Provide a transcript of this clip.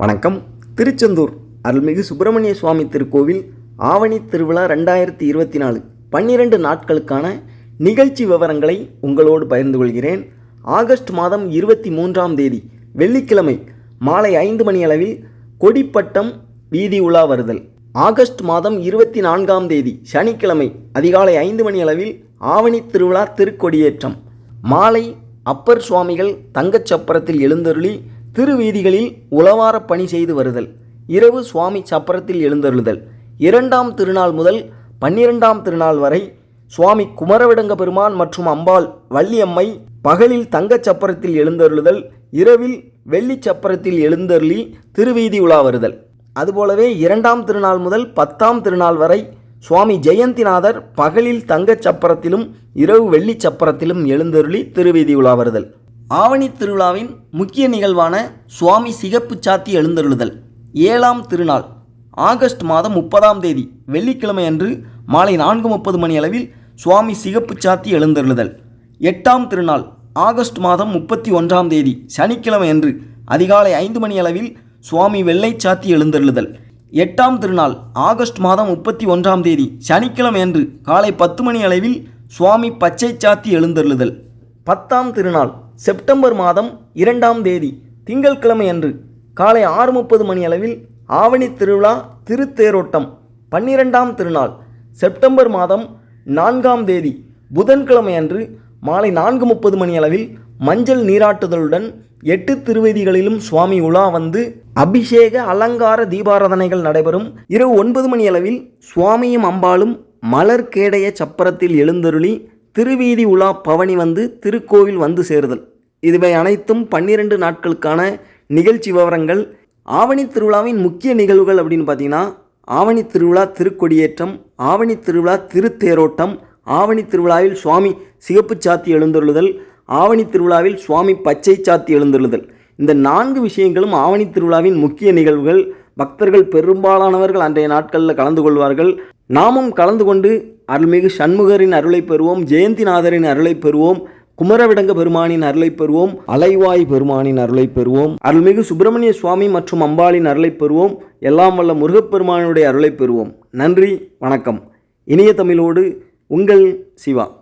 வணக்கம். திருச்செந்தூர் அருள்மிகு சுப்பிரமணிய சுவாமி திருக்கோவில் ஆவணி திருவிழா ரெண்டாயிரத்தி இருபத்தி நாலு. பன்னிரண்டு நாட்களுக்கான நிகழ்ச்சி விவரங்களை உங்களோடு பகிர்ந்து கொள்கிறேன். ஆகஸ்ட் மாதம் இருபத்தி மூன்றாம் தேதி வெள்ளிக்கிழமை மாலை ஐந்து மணி அளவில் கொடிப்பட்டம் வீதி உலா வருதல். ஆகஸ்ட் மாதம் இருபத்தி நான்காம் தேதி சனிக்கிழமை அதிகாலை ஐந்து மணி அளவில் ஆவணி திருவிழா திருக்கொடியேற்றம். மாலை அப்பர் சுவாமிகள் தங்கச் சப்பரத்தில் எழுந்தருளி திருவீதிகளில் உளவார பணி செய்து வருதல். இரவு சுவாமி சப்பரத்தில் எழுந்தருளுதல். இரண்டாம் திருநாள் முதல் பன்னிரெண்டாம் திருநாள் வரை சுவாமி குமரவிடங்க பெருமான் மற்றும் அம்பாள் வள்ளியம்மை பகலில் தங்கச் சப்பரத்தில் எழுந்தருளுதல். இரவில் வெள்ளிச் சப்பரத்தில் எழுந்தருளி திருவீதி உலா வருதல். அதுபோலவே இரண்டாம் திருநாள் முதல் பத்தாம் திருநாள் வரை சுவாமி ஜெயந்திநாதர் பகலில் தங்கச் சப்பரத்திலும் இரவு வெள்ளிச் சப்பரத்திலும் எழுந்தருளி திருவீதி உலா வருதல். ஆவணி திருவிழாவின் முக்கிய நிகழ்வான சுவாமி சிகப்பு சாத்தி எழுந்தருளுதல். ஏழாம் திருநாள் ஆகஸ்ட் மாதம் முப்பதாம் தேதி வெள்ளிக்கிழமை அன்று மாலை நான்கு முப்பது மணி அளவில் சுவாமி சிகப்பு சாத்தி எழுந்தருளுதல். எட்டாம் திருநாள் ஆகஸ்ட் மாதம் முப்பத்தி ஒன்றாம் தேதி சனிக்கிழமை அன்று அதிகாலை ஐந்து மணி அளவில் சுவாமி வெள்ளை சாத்தி எழுந்தருளுதல். எட்டாம் திருநாள் ஆகஸ்ட் மாதம் முப்பத்தி ஒன்றாம் தேதி சனிக்கிழமை அன்று காலை பத்து மணி அளவில் சுவாமி பச்சை சாத்தி எழுந்தருளுதல். பத்தாம் திருநாள் செப்டம்பர் மாதம் இரண்டாம் தேதி திங்கட்கிழமை அன்று காலை ஆறு முப்பது மணி அளவில் ஆவணி திருவிழா திருத்தேரோட்டம் பன்னிரெண்டாம் திருநாள் செப்டம்பர் மாதம் நான்காம் தேதி புதன்கிழமை அன்று மாலை நான்கு முப்பது மணி அளவில் மஞ்சள் நீராட்டுதலுடன் எட்டு திருவேதிகளிலும் சுவாமி உலா வந்து அபிஷேக அலங்கார தீபாராதனைகள் நடைபெறும். இரவு ஒன்பது மணி அளவில் சுவாமியும் அம்பாளும் மலர் கேடைய சப்பரத்தில் எழுந்தருளி திருவீதி உலா பவனி வந்து திருக்கோவில் வந்து சேருதல். இதுவை அனைத்தும் பன்னிரண்டு நாட்களுக்கான நிகழ்ச்சி விவரங்கள். ஆவணி திருவிழாவின் முக்கிய நிகழ்வுகள் அப்படின்னு பார்த்தீங்கன்னா ஆவணி திருவிழா திருக்கொடியேற்றம் ஆவணி திருவிழா திருத்தேரோட்டம் ஆவணி திருவிழாவில் சுவாமி சிகப்பு சாத்தி எழுந்தருளுதல் ஆவணி திருவிழாவில் சுவாமி பச்சை சாத்தி எழுந்தருளுதல். இந்த நான்கு விஷயங்களும் ஆவணி திருவிழாவின் முக்கிய நிகழ்வுகள். பக்தர்கள் பெரும்பாலானவர்கள் அன்றைய நாட்களில் கலந்து கொள்வார்கள். நாமும் கலந்து கொண்டு அருள்மிகு சண்முகரின் அருளை பெறுவோம் ஜெயந்திநாதரின் அருளை பெறுவோம் குமரவிடங்க பெருமானின் அருளை பெறுவோம் அலைவாய் பெருமானின் அருளை பெறுவோம் அருள்மிகு சுப்பிரமணிய சுவாமி மற்றும் அம்பாளின் அருளை பெறுவோம் எல்லாம் வல்ல முருகப்பெருமானுடைய அருளை பெறுவோம். நன்றி வணக்கம். இனிய தமிழோடு உங்கள் சிவா.